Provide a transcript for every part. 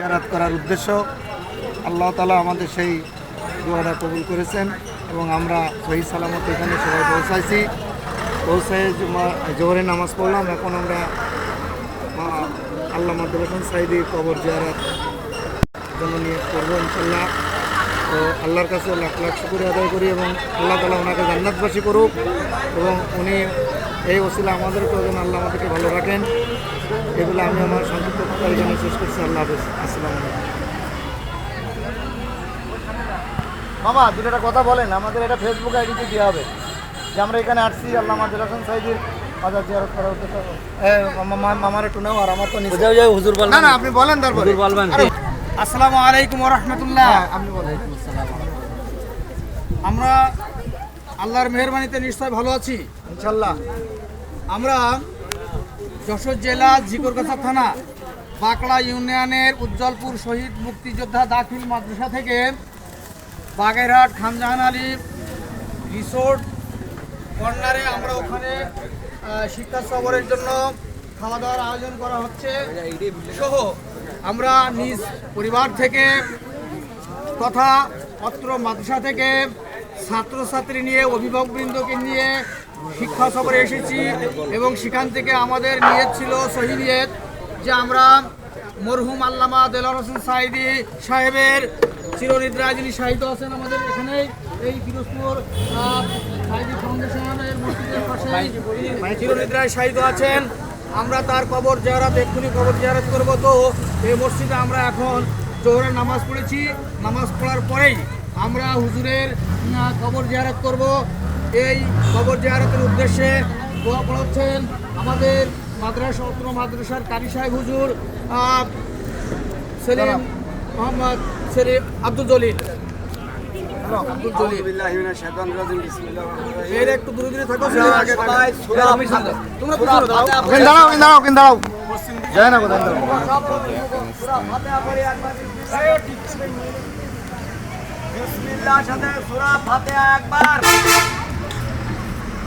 জিয়ারাত করার উদ্দেশ্য, আল্লাহ তালা আমাদের সেই দোয়াটা কবুল করেছেন এবং আমরা সহি সালামত এখানে সবাই পৌঁছাইছি। পৌঁছায় জুমা- জোহরের নামাজ পড়লাম, এখন আমরা আল্লাহ মাদুল সাইদি কবর জিয়ারাত জন্য নিয়ে করব ইনশাল্লাহ তো আল্লাহর কাছে লাখ লাখ শুকুর আদায় করি এবং আল্লাহ তালা ওনাকে জান্নাতবাসী করুক এবং উনি এই ওসিলা আমাদেরকে যেন আল্লাহ আমাদেরকে ভালো রাখেন। এগুলো আমি আমার সংক্ষিপ্ত কথা এখানে শেষ করছি। আল্লাহ হাফেজ। আসসালামু আলাইকুম। মামা দুটো কথা বলেন। আমাদের এটা ফেসবুক আইডিতে দেওয়া হবে। যে আমরা এখানে আসছি আল্লাহ মাদুল হাসান সাইদির আপনি বলেন তারপরে। বলবেন। আসসালামু আলাইকুম রহমতুল্লাহ। হ্যাঁ, আপনি বলেন। আমরা আল্লাহর মেহরবানিতে নিশ্চয় ভালো আছি। ইনশাল্লাহ আমরা যশোর জেলা ঝিকরগাছা থানা, বাঁকড়া ইউনিয়নের উজ্জ্বলপুর শহীদ মুক্তিযোদ্ধা দাখিল মাদ্রাসা থেকে বাগেরহাট খানজাহান আলী রিসোর্ট কর্নারে আমরা ওখানে শিক্ষা সফরের জন্য খাওয়া দাওয়ার আয়োজন করা হচ্ছে। সহ আমরা নিজ পরিবার থেকে তথা অত্র মাদ্রাসা থেকে ছাত্রছাত্রী নিয়ে অভিভাবকবৃন্দকে নিয়ে শিক্ষা সফরে এসেছি এবং সেখান থেকে আমাদের নিয়ত ছিল, সহি নিয়ত, যে আমরা মরহুম আল্লামা দেলার হোসেন সাইদি সাহেবের চিরনিদ্রায় যিনি শাহিদ আছেন আমাদের এখানে, এই ফিরোজপুর ফাউন্ডেশনের মসজিদের পাশে চিরনিদ্রায় শাহিদ আছেন। আমরা তার কবর জিয়ারত, এক্ষুনি কবর জিয়ারত করব। তো এই মসজিদে আমরা এখন জোহরের নামাজ পড়েছি। নামাজ পড়ার পরেই আমরা হুজুরের কবর জিয়ারত করব। এই কবর জিয়ারতের উদ্দেশ্যে দোয়া পড়াচ্ছেন আমাদের মাদ্রাসা অত্র মাদ্রাসার কারি সাহেব হুজুর Selim Mohammad Selim Abdul Jalil. Abdul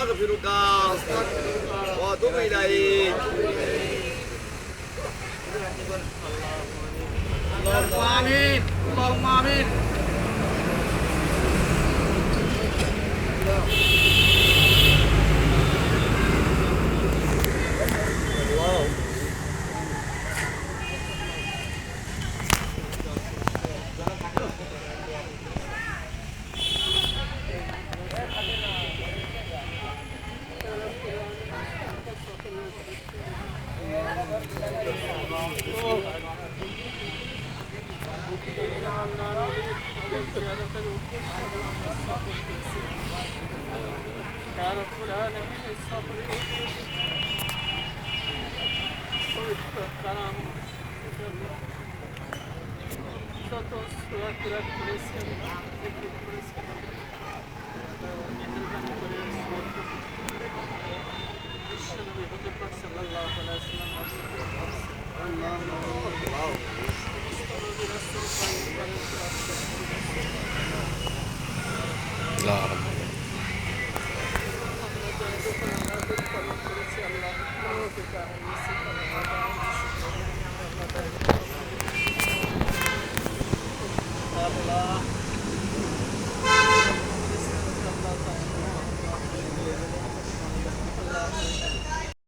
أستغفرك وأتوب إليك اللهم آمين اللهم آمين Cara, furando, é só por isso. Caramba, só tô furando por esse ano. Por esse ano. Allah.